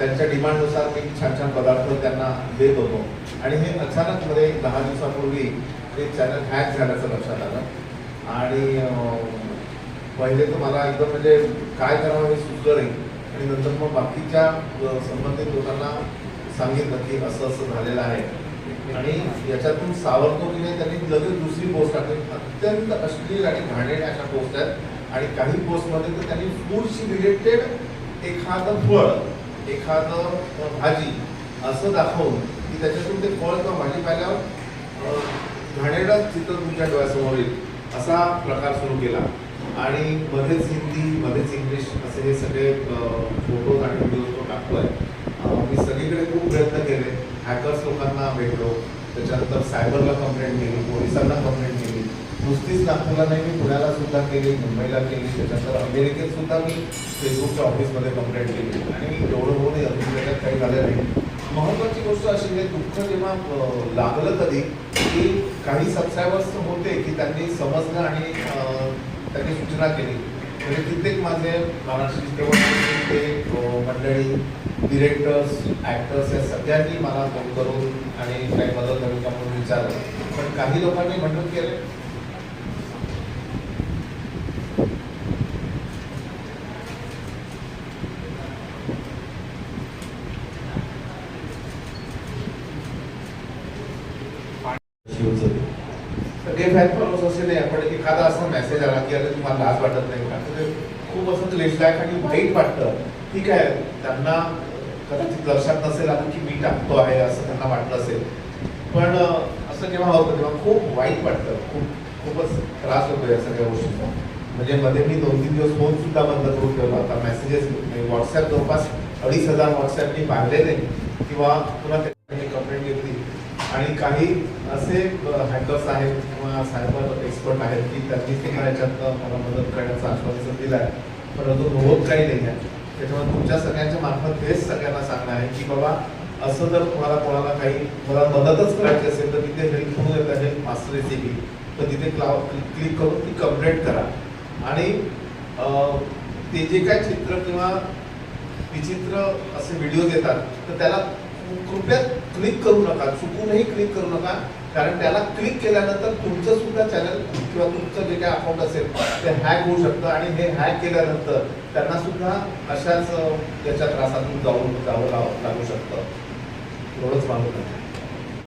त्यांच्या डिमांडनुसार मी छान छान पदार्थ त्यांना देत होतो. आणि हे अचानक मध्ये दहा दिवसापूर्वी ते चॅनल हॅक झाल्याचं लक्षात आलं. आणि पहिले तर मला एकदम म्हणजे काय करावं हे सुचलं नाही. आणि नंतर मग बाकीच्या संबंधित लोकांना सांगितलं की असं असं झालेलं आहे. आणि याच्यातून सावरतो की नाही त्यांनी लगेच दुसरी पोस्ट टाकली. अत्यंत अश्लील आणि घाणेरड्या अशा पोस्ट आहेत. आणि काही पोस्टमध्ये तर त्यांनी फूडशी रिलेटेड एखादं फळ एखादं भाजी असं दाखवून की त्याच्यातून ते फळ किंवा भाजी पाहिल्यावर अं, चित्र तुमच्या डोळ्यासमोर येईल असा प्रकार सुरू केला. आणि मध्येच हिंदी मध्येच इंग्लिश असे हे सगळे फोटोज आणि व्हिडिओज तो टाकतोय. आहे मी सगळीकडे खूप प्रयत्न केले. हॅकर्स लोकांना भेटलो. त्याच्यानंतर सायबरला कंप्लेंट केली पोलिसांना कंप्लेंट केली. नुसतीच नागपूरला नाही मी पुण्याला सुद्धा केली मुंबईला केली त्याच्यानंतर अमेरिकेत सुद्धा मी फेसबुकच्या ऑफिसमध्ये कंप्लेंट केली. आणि एवढं होऊन अमेरिकेत काही झालं नाही. महत्वाची गोष्ट अशी की दुःख जेव्हा लागलं कधी की काही सबस्क्रायबर्स होते की त्यांनी समजलं आणि त्यांनी सूचना केली. म्हणजे कित्येक माझे महाराष्ट्र ते मंडळी डिरेक्टर्स ॲक्टर्स या सगळ्यांनी मला फोन करून आणि काही मदत हवी का म्हणून विचारलं. पण काही लोकांनी म्हणून केले. शिवचं सगळे फॅन फॉलोअर्स असे नाही पण एखादा असा मेसेज आला की अरे तुम्हाला लाज वाटत नाही का? ते खूप असं क्लेशदायक आणि वाईट वाटतं. ठीक आहे त्यांना कदाचित लक्षात नसेल आलं की मी टाकतो आहे असं त्यांना वाटलं असेल. पण असं जेव्हा होतं तेव्हा खूप वाईट वाटतं. खूप खूपच त्रास होतो या सगळ्या गोष्टीचा. म्हणजे मध्ये मी दोन तीन दिवस फोन सुद्धा बंद करून ठेवला होता. मेसेजेस व्हॉट्सअप जवळपास अडीच हजार व्हॉट्सअप मी पाहिलेले. किंवा पुन्हा आणि काही असे हॅकर्स आहेत किंवा सायबर एक्सपर्ट आहेत की त्यांनी सुद्धा याच्यात मला मदत करण्याचं आश्वासन दिलं आहे परंतु होत काही नाही आहे. त्याच्यामुळे तुमच्या सगळ्यांच्या मार्फत हेच सगळ्यांना सांगणं आहे की बाबा असं जर तुम्हाला कोणाला काही मला मदतच करायची असेल तर तिथे हेल्प म्हणून येत आहे मास्टर रेसिपी तर तिथे क्लाव क्लिक करून ती कम्प्लेट करा. आणि ते जे काय चित्र किंवा विचित्र असे व्हिडिओ येतात तर त्याला कृपया क्लिक करू नका. चुकूनही क्लिक करू नका. कारण त्याला क्लिक केल्यानंतर तुमचं सुद्धा चॅनल किंवा तुमचं जे काही अकाउंट असेल ते हॅक होऊ शकतं आणि हे हॅक केल्यानंतर त्यांना सुद्धा अशाच त्याच्या याच्या त्रासातून जाऊन जावं लागू शकतं. एवढंच मागत आहे.